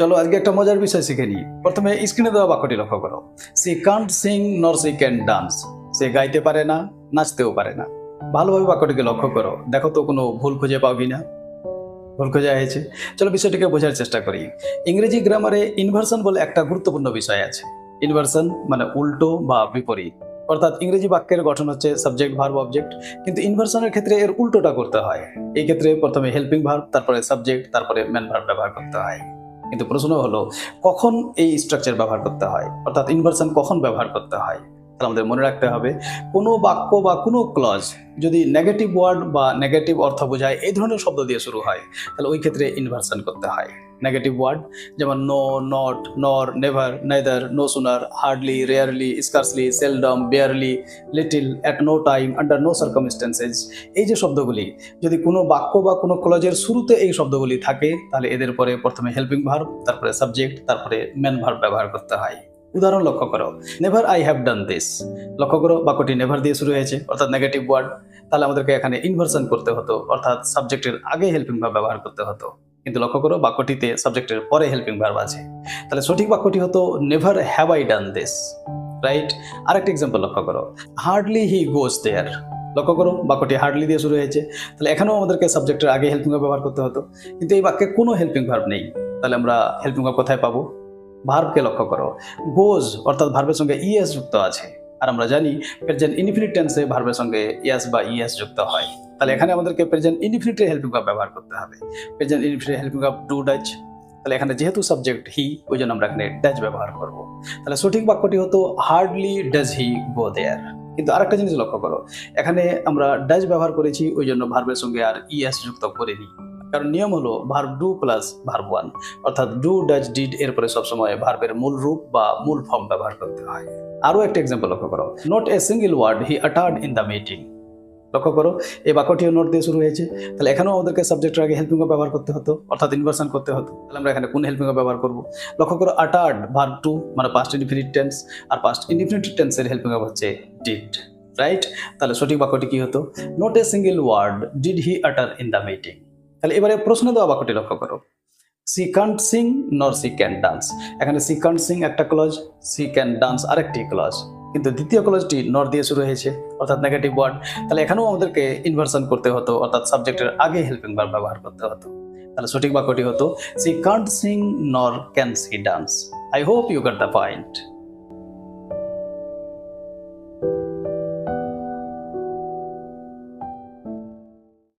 চলো আজকে একটা মজার বিষয় শিখে নিই। প্রথমে স্ক্রিনে দেওয়া বাক্যটি লক্ষ্য করো। C can't sing nor she can dance সে গাইতে পারে না, নাচতেও পারে না। ভালোভাবে বাক্যটিকে লক্ষ্য করো। দেখো তো কোনো ভুল খুঁজে পাও কি না ভুল খুঁজে হয়েছে। চলো বিষয়টিকে বোঝার চেষ্টা করি। ইংরেজি গ্রামারে ইনভার্সন বলে একটা গুরুত্বপূর্ণ বিষয় আছে। ইনভার্সন মানে উল্টো বা বিপরীত। অর্থাৎ ইংরেজি বাক্যের গঠন হচ্ছে সাবজেক্ট ভার্ব অবজেক্ট কিন্তু ইনভার্সনের ক্ষেত্রে এর উল্টোটা করতে হয়। এই ক্ষেত্রে প্রথমে হেল্পিং ভার্ব তারপরে সাবজেক্ট তারপরে ম্যান ভার্ব ব্যবহার করতে হয়। কিন্তু প্রশ্ন হলো, কখন এই স্ট্রাকচার ব্যবহার করতে হয়? অর্থাৎ ইনভার্সন কখন ব্যবহার করতে হয়? তাহলে আমাদের মনে রাখতে হবে, কোনো বাক্য বা কোনো ক্লজ যদি নেগেটিভ ওয়ার্ড বা নেগেটিভ অর্থ বোঝায়, এই ধরনের শব্দ দিয়ে শুরু হয়, তাহলে ওই ক্ষেত্রে ইনভার্সন করতে হয়। নেগেটিভ ওয়ার্ড যেমন no not nor never neither no sooner hardly rarely scarcely seldom barely little at no time under no circumstances এই যে শব্দগুলি, যদি কোনো বাক্য বা কোনো ক্লজের শুরুতে এই শব্দগুলি থাকে, তাহলে এদের পরে প্রথমে হেল্পিং ভার্ব তারপরে সাবজেক্ট তারপরে ম্যান ভার্ব ব্যবহার করতে হয়। উদাহরণ লক্ষ্য করো never I have done this লক্ষ্য করো, বাক্যটি নেভার দিয়ে শুরু হয়েছে, অর্থাৎ নেগেটিভ ওয়ার্ড তাহলে আমাদেরকে এখানে ইনভার্সন করতে হতো, অর্থাৎ সাবজেক্টের আগে হেল্পিং ভার্ব ব্যবহার করতে হতো। কিন্তু লক্ষ্য করো বাক্যটিতে সাবজেক্টের পরে হেল্পিং ভার্ব আছে। তাহলে সঠিক বাক্যটি হতো never have I done this right আরেকটা এক্সাম্পল লক্ষ্য করো হার্ডলি হি গোজ দেয়ার লক্ষ্য করো, বাক্যটি হার্ডলি দিয়ে শুরু হয়েছে। তাহলে এখানেও আমাদেরকে সাবজেক্টের আগে হেল্পিং ভার্ব ব্যবহার করতে হতো। কিন্তু এই বাক্যে কোনো হেল্পিং ভার্ব নেই। তাহলে আমরা হেল্পিং ভার্ব কোথায় পাবো? ভার্বকে লক্ষ্য করো গোজ অর্থাৎ ভার্বের সঙ্গে ইএস যুক্ত আছে। আর আমরা জানি প্রেজেন্ট ইনফিনিট টেন্সে ভার্বের সঙ্গে ইয়াস বা ইএস যুক্ত হয়। তাহলে এখানে আমাদেরকে প্রেজেন্ট ইনফিনিটের হেল্পিং ভার্ব ব্যবহার করতে হবে। প্রেজেন্ট ইনফিনিটের হেল্পিং ভার্ব ডু ডাচ তাহলে এখানে যেহেতু সাবজেক্ট হি ওই জন্য আমরা এখানে ডাচ ব্যবহার করব। তাহলে সঠিক বাক্যটি হতো হার্ডলি ডাজ হি গো দেয়ার কিন্তু আরেকটা জিনিস লক্ষ্য করো, এখানে আমরা ডাচ ব্যবহার করেছি, ওই জন্য ভার্বের সঙ্গে আর ইএস যুক্ত করিনি। কারণ নিয়ম হলো verb do plus verb one অর্থাৎ ডু ডাচ ডিড এরপরে সবসময় ভার্বের মূল রূপ বা মূল ফর্ম ব্যবহার করতে হয়। আরও একটা এক্সাম্পল লক্ষ্য করো। Not a single word he uttered in the meeting লক্ষ্য করো, এই বাক্যটিও নোট দিয়ে শুরু হয়েছে। তাহলে এখানেও আমাদেরকে সাবজেক্টের আগে হেল্পিংও ব্যবহার করতে হতো, অর্থাৎ ইনভার্সন করতে হতো। তাহলে আমরা এখানে কোন হেল্পিংও ব্যবহার করব? লক্ষ্য করো আটার্ড ভার্ব টু মানে পাস্ট ইনফিনিট টেন্স আর পাস্ট ইনফিনিট টেন্সের হেল্পিং হচ্ছে ডিড রাইট তাহলে সঠিক বাক্যটি কি হতো? Not a single word did he utter in the meeting তাহলে এবারে প্রশ্ন দেওয়া বাক্যটি লক্ষ্য করো। She can't sing nor she can dance. এখানে সি কান্ট সিং একটা ক্লজ, সি ক্যান ডান্স আরেকটি ক্লজ। কিন্তু দ্বিতীয় ক্লজটি নর দিয়ে শুরু হয়েছে, অর্থাৎ নেগেটিভ ওয়ার্ড। তাহলে এখানেও আমাদেরকে ইনভার্সন করতে হতো, অর্থাৎ সাবজেক্টের আগে হেল্পিং ভার্ব ব্যবহার করতে হতো। তাহলে সঠিক বাক্যটি হতো, she can't sing nor can she dance. I hope you got the point